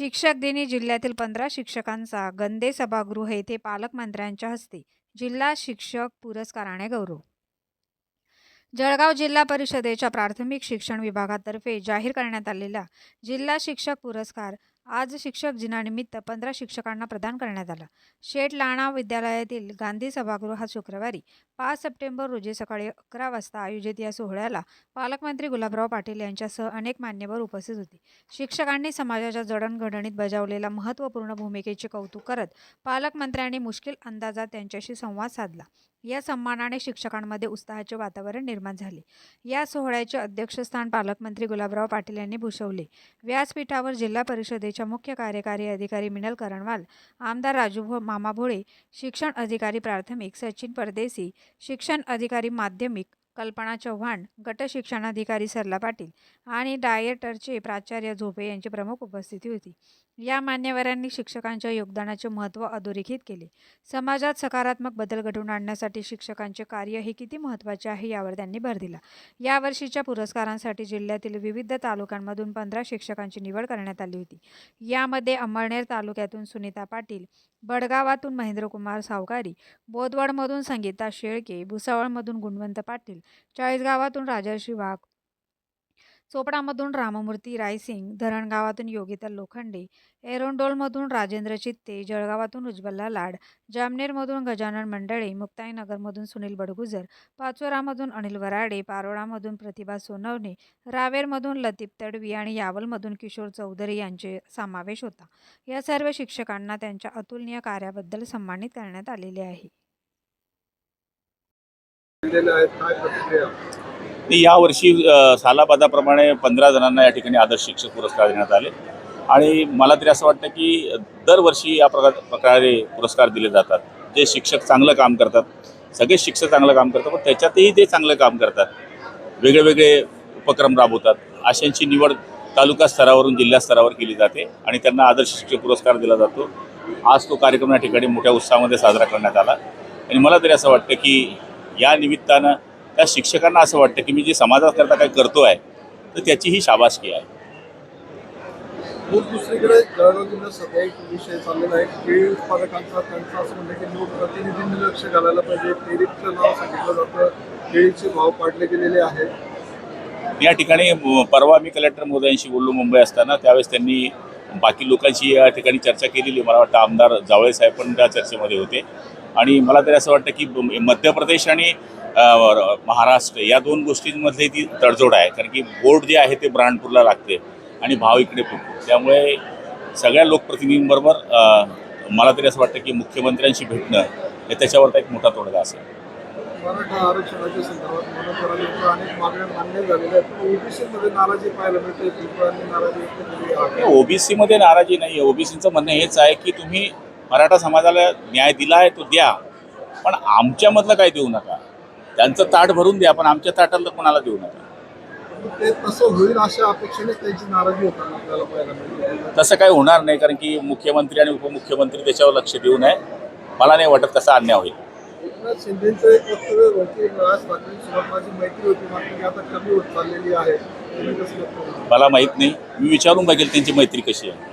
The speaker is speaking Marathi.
शिक्षक दिनी जिल्ह्यातील पंधरा शिक्षकांचा गंदे सभागृह येथे पालकमंत्र्यांच्या हस्ते जिल्हा शिक्षक पुरस्काराने गौरव. जळगाव जिल्हा परिषदेच्या प्राथमिक शिक्षण विभागातर्फे जाहीर करण्यात आलेला जिल्हा शिक्षक पुरस्कार आज शिक्षक दिनानिमित्त पंधरा शिक्षकांना प्रदान करण्यात आला. शेठ लाणा विद्यालयातील गांधी सभागृहात शुक्रवारी पाच सप्टेंबर रोजी सकाळी अकरा वाजता आयोजित या सोहळ्याला पालकमंत्री गुलाबराव पाटील यांच्यासह अनेक मान्यवर उपस्थित होते. शिक्षकांनी समाजाच्या जडणघडणीत बजावलेल्या महत्त्वपूर्ण भूमिकेचे कौतुक करत पालकमंत्र्यांनी मुश्किल अंदाजात त्यांच्याशी संवाद साधला. या सन्मानाने शिक्षकांमध्ये उत्साहाचे वातावरण निर्माण झाले. या सोहळ्याचे अध्यक्षस्थान पालकमंत्री गुलाबराव पाटील यांनी भूषवले. व्यासपीठावर जिल्हा परिषदेच्या मुख्य कार्यकारी अधिकारी मिनल करणवाल आमदार राजू भो मामा भोळे शिक्षण अधिकारी प्राथमिक सचिन परदेसी शिक्षण अधिकारी माध्यमिक कल्पना चव्हाण गट शिक्षणाधिकारी सरला पाटील आणि डायरेक्टरचे प्राचार्य झोपे यांची प्रमुख उपस्थिती होती. या मान्यवरांनी शिक्षकांच्या योगदानाचे महत्त्व अधोरेखित केले. समाजात सकारात्मक बदल घडवून आणण्यासाठी शिक्षकांचे कार्य हे किती महत्त्वाचे आहे यावर त्यांनी भर दिला. यावर्षीच्या पुरस्कारांसाठी जिल्ह्यातील विविध तालुक्यांमधून पंधरा शिक्षकांची निवड करण्यात आली होती. यामध्ये अंमळनेर तालुक्यातून सुनीता पाटील बडगावातून महेंद्रकुमार सावकारी बोदवडमधून संगीता शेळके भुसावळमधून गुणवंत पाटील चाळीसगावातून राजर्षी वाघ. चोपडामधून राममूर्ती रायसिंग धरणगावातून योगिता लोखंडे एरोंडोलमधून राजेंद्र चित्ते जळगावातून उज्ज्वला लाड जामनेरमधून गजानन मंडळे मुक्ताईनगरमधून सुनील बडगुजर पाचोरामधून अनिल वराडे पारोळामधून प्रतिभा सोनवणे रावेरमधून लतीफ तडवी आणि यावलमधून किशोर चौधरी यांचे समावेश होता. या सर्व शिक्षकांना त्यांच्या अतुलनीय कार्याबद्दल सन्मानित करण्यात आलेले आहे. दिलेले यावर्षी सालाबादाप्रमाणे पंधरा जणांना या ठिकाणी आदर्श शिक्षक पुरस्कार देण्यात आले. आणि मला तरी असं वाटतं की दरवर्षी या प्रकार प्रकारे पुरस्कार दिले जातात. जे शिक्षक चांगलं काम करतात. सगळेच शिक्षक चांगलं काम करतात पण त्याच्यातही ते चांगलं काम करतात. वेगळे वेगळे उपक्रम राबवतात. अशांची निवड तालुका स्तरावरून जिल्हा स्तरावर केली जाते आणि त्यांना आदर्श शिक्षक पुरस्कार दिला जातो. आज तो कार्यक्रम या ठिकाणी मोठ्या उत्साहामध्ये साजरा करण्यात आला. आणि मला तरी असं वाटतं की या निमित्तानं त्या शिक्षकांना असं वाटतं की मी जे समाजाकरता काही करतो आहे तर त्याची ही शाबासकी आहे. दुसरीकडे सध्या एक विषय चाललेला आहे केळी उत्पादकांचा त्यांचं असं म्हणणं की लोकप्रतिनिधींनी लक्ष घालायला पाहिजे. नाव सांगितलं जातं. केळीचे भाव पाडले गेलेले आहेत. या ठिकाणी परवा मी कलेक्टर महोदयांशी बोललो मुंबई असताना त्यावेळेस त्यांनी बाकी लोकांशी या ठिकाणी चर्चा केलेली. मला वाटतं आमदार जावळे साहेब पण त्या चर्चेमध्ये होते. आणि मला तरी असं वाटतं की मध्य प्रदेश आणि महाराष्ट्र या दोन गोष्टींमध्ये ती तडजोड आहे. कारण की बोर्ड जे आहे ते ब्रांडपूरला लागते आणि भाव इकडे फुटतो त्यामुळे सगळ्या लोकप्रतिनिधींबरोबर मला तरी असं वाटतं की मुख्यमंत्र्यांशी भेटणं हे त्याच्यावरचा एक मोठा तोडगा असेल. मराठा आरक्षणाच्या संदर्भात मनोकरांच्या अनेक मागण्या मान्य झालेल्या आहेत. पण ओबीसीमध्ये नाराजी पाहायला मिळते ओबीसीमध्ये नाराजी नाही आहे ओबीसीचं म्हणणं हेच आहे की तुम्ही मराठा समाजाला न्याय दिला आहे तो द्या. पण आमच्यामधलं काय देऊ नका. त्यांचं ताट भरून द्या पण आमच्या ताटातलं कोणाला देऊ नका. ते तसं होईल अशा अपेक्षेनेच त्यांची नाराजी होताना आपल्याला पाहायला मिळते तसं काही होणार नाही कारण की मुख्यमंत्री आणि उपमुख्यमंत्री त्याच्यावर लक्ष देऊ नये. मला नाही वाटत कसा अन्याय होईल. एकनाथ शिंदेचं एक वक्तव्य होते राज ठाकरेंसोबत माझी मैत्री होती मात्र आता कमी होत चाललेली आहे? मला माहीत नाही. मी विचारून बघेल त्यांची मैत्री कशी आहे.